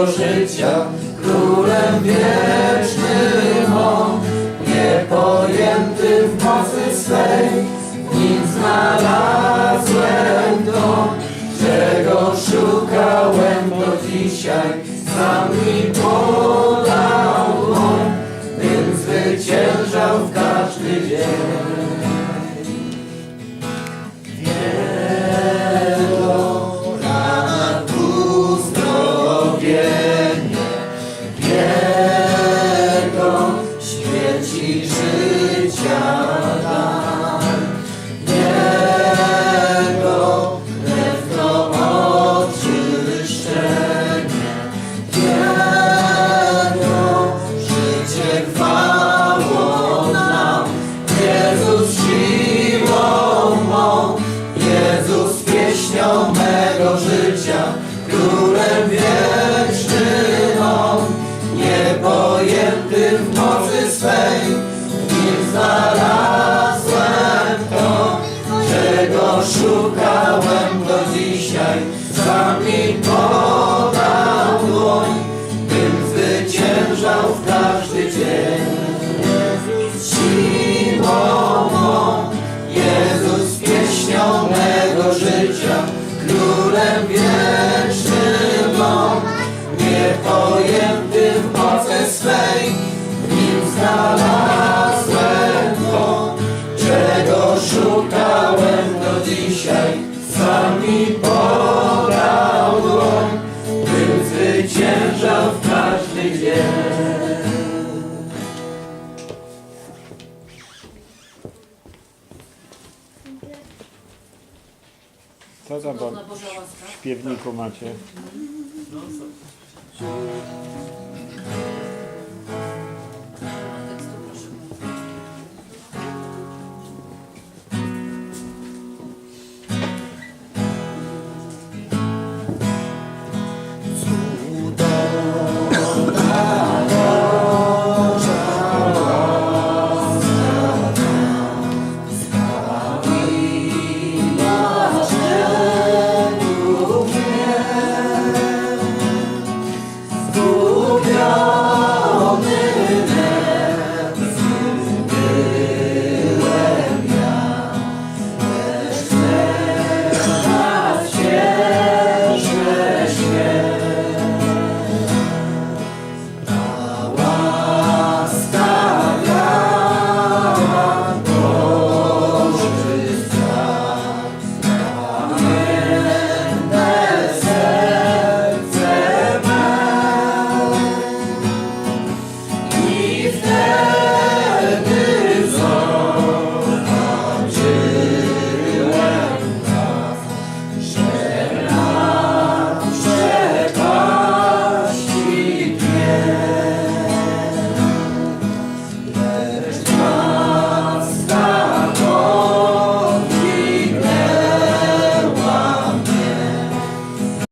mego życia, królem wiecznym on, niepojęty w mocy swej, nim znalazłem to, czego szukałem do dzisiaj, sam mi podał dłoń, bym zwyciężał w każdy dzień. Jesus. Znalazłem to Czego szukałem do dzisiaj. Sam mi podał dłoń Bym zwyciężał w każdy dzień. Siłą mą, Jezus pieśnią mego życia, królem wiecznym on, niepojęty w mocy swej, nim znalazłem Co za bo śpiewniku macie?